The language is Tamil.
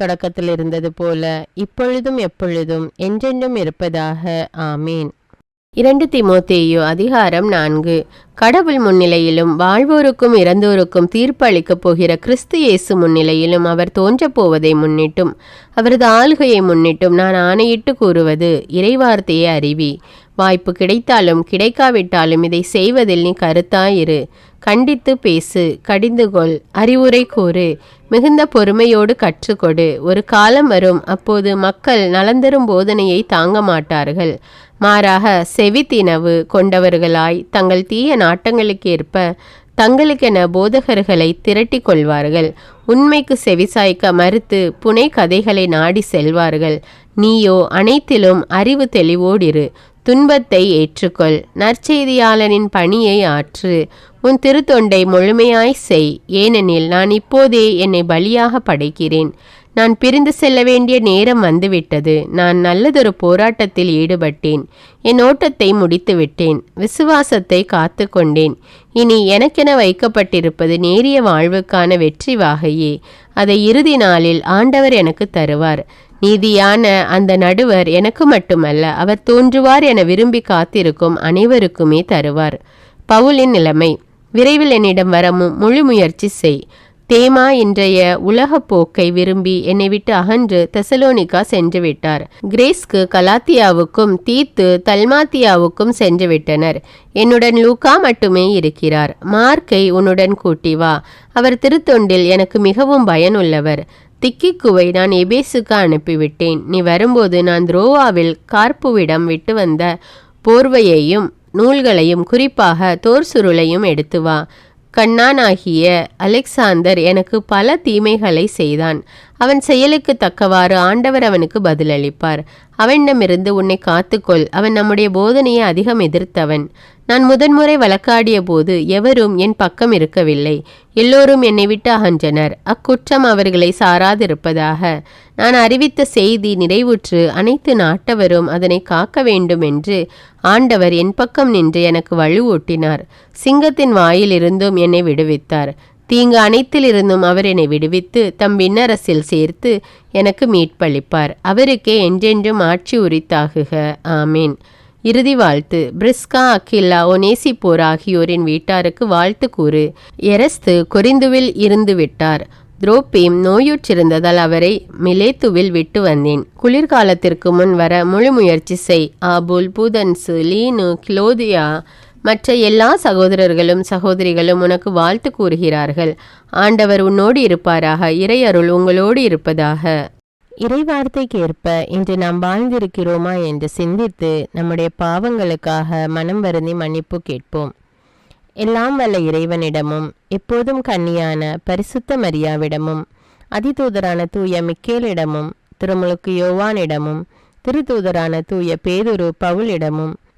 தொடக்கத்தில் இருந்தது போல இப்பொழுதும் எப்பொழுதும் என்றென்றும் இருப்பதாக. ஆமீன். இரண்டு திமோத்தேயோ அதிகாரம் நான்கு. கடவுள் முன்னிலையிலும் வாழ்வோருக்கும் இறந்தோருக்கும் தீர்ப்பு அளிக்கப் போகிற கிறிஸ்து இயேசு முன்னிலையிலும் அவர் தோன்றப் போவதை முன்னிட்டும் அவரது ஆளுகையை முன்னிட்டும் நான் ஆணையிட்டு கூறுவது இறைவார்த்தையை அறிவி. வாய்ப்பு கிடைத்தாலும் கிடைக்காவிட்டாலும் இதை செய்வதில் நீ கருத்தாயிரு. கண்டித்து பேசு கடிந்து கொள் அறிவுரை கூறு மிகுந்த பொறுமையோடு கற்றுக்கொடு. ஒரு காலம் வரும் அப்போது மக்கள் நலந்தரும் போதனையை தாங்க மாட்டார்கள். மாறாக செவித்தினவு கொண்டவர்களாய் தங்கள் தீய நாட்டங்களுக்கேற்ப தங்களுக்கென போதகர்களை திரட்டி கொள்வார்கள். உண்மைக்கு செவிசாய்க்க மறுத்து புனை கதைகளை நாடி செல்வார்கள். நீயோ அனைத்திலும் அறிவு தெளிவோடிரு. துன்பத்தை ஏற்றுக்கொள். நற்செய்தியாளனின் பணியை ஆற்று. உன் திருத்தொண்டை முழுமையாய் செய். ஏனெனில் நான் இப்போதே என்னை பலியாக படைக்கிறேன். நான் பிரிந்து செல்ல வேண்டிய நேரம் வந்துவிட்டது. நான் நல்லதொரு போராட்டத்தில் ஈடுபட்டேன். என் ஓட்டத்தை முடித்துவிட்டேன். விசுவாசத்தை காத்து கொண்டேன். இனி எனக்கென வைக்கப்பட்டிருப்பது நேரிய வாழ்வுக்கான வெற்றி வாகையே. அதை இறுதி நாளில் ஆண்டவர் எனக்கு தருவார். நீதியான அந்த நடுவர் எனக்கு மட்டுமல்ல அவர் தோன்றுவார் என விரும்பி காத்திருக்கும் அனைவருக்குமே தருவார். பவுலின் நிலைமை. விரைவில் என்னிடம் வர மு- முழு முயற்சி செய். தேமா இன்றைய உலகப் போக்கை விரும்பி என்னை விட்டு அகன்று தெசலோனிகா சென்று விட்டார். கிரேஸ்க்கு கலாத்தியாவுக்கும் தீத்து தல்மாத்தியாவுக்கும் சென்று விட்டனர். என்னுடன் லூக்கா மட்டுமே இருக்கிறார். மார்க்கை உன்னுடன் கூட்டி வா. அவர் திருத்தொண்டில் எனக்கு மிகவும் பயனுள்ளவர். திக்கிக்குவை நான் எபேசுக்கு அனுப்பிவிட்டேன். நீ வரும்போது நான் துரோவாவில் கார்ப்புவிடம் விட்டு வந்த போர்வையையும் நூல்களையும் குறிப்பாக தோர் சுருளையும் எடுத்து வா. கண்ணானாகிய அலெக்சாந்தர் எனக்கு பல தீமைகளை செய்தான். அவன் செயலுக்கு தக்கவாறு ஆண்டவர் அவனுக்கு பதிலளிப்பார். அவனிடமிருந்து உன்னை காத்துக்கொள். அவன் நம்முடைய போதனையை அதிகம் எதிர்த்தவன். நான் முதன்முறை வழக்காடிய போது எவரும் என் பக்கம் இருக்கவில்லை. எல்லோரும் என்னை விட்டு அகன்றனர். அக்குற்றம் அவர்களை சாராதிருப்பதாக. நான் அறிவித்த செய்தி நிறைவுற்று அனைத்து நாட்டவரும் அதனை காக்க வேண்டும் என்று ஆண்டவர் என் பக்கம் நின்று எனக்கு வலுவூட்டினார். சிங்கத்தின் வாயிலிருந்தும் என்னை விடுவித்தார். தீங்கு அனைத்திலிருந்தும் அவர் என்னை விடுவித்து தம் விண்ணரசில் சேர்த்து எனக்கு மீட்பளிப்பார். அவருக்கே என்றென்றும் ஆட்சி உரித்தாகுக. ஆமீன். இறுதி வாழ்த்து. பிரிஸ்கா அக்கில்லா ஒனேசிப்போர் ஆகியோரின் வீட்டாருக்கு வாழ்த்து கூறு. எரஸ்து கொரிந்துவில் இருந்து விட்டார். துரோப்பீம் நோயுற்றிருந்ததால் அவரை மிலேத்துவில் விட்டு வந்தேன். குளிர்காலத்திற்கு முன் வர முழு முயற்சி செய். ஆபுல் பூதன்சு லீனு கிலோதியா மற்ற எல்லா சகோதரர்களும் சகோதரிகளும் உனக்கு வாழ்த்து கூறுகிறார்கள். ஆண்டவர் உன்னோடு இருப்பாராக இறையருள் உங்களோடு இருப்பதாக. இறைவார்த்தைக்கேற்ப இன்று நாம் வாழ்ந்திருக்கிறோமா என்று சிந்தித்து நம்முடைய பாவங்களுக்காக மனம் வருந்தி மன்னிப்பு கேட்போம். எல்லாம் வல்ல இறைவனிடமும் எப்போதும் கன்னியான பரிசுத்த மரியாவிடமும் அதிதூதரான தூய மிக்கேலிடமும் திருமுழுக்கு யோவானிடமும் திருத்தூதரான தூய பேதுரு பவுலிடமும்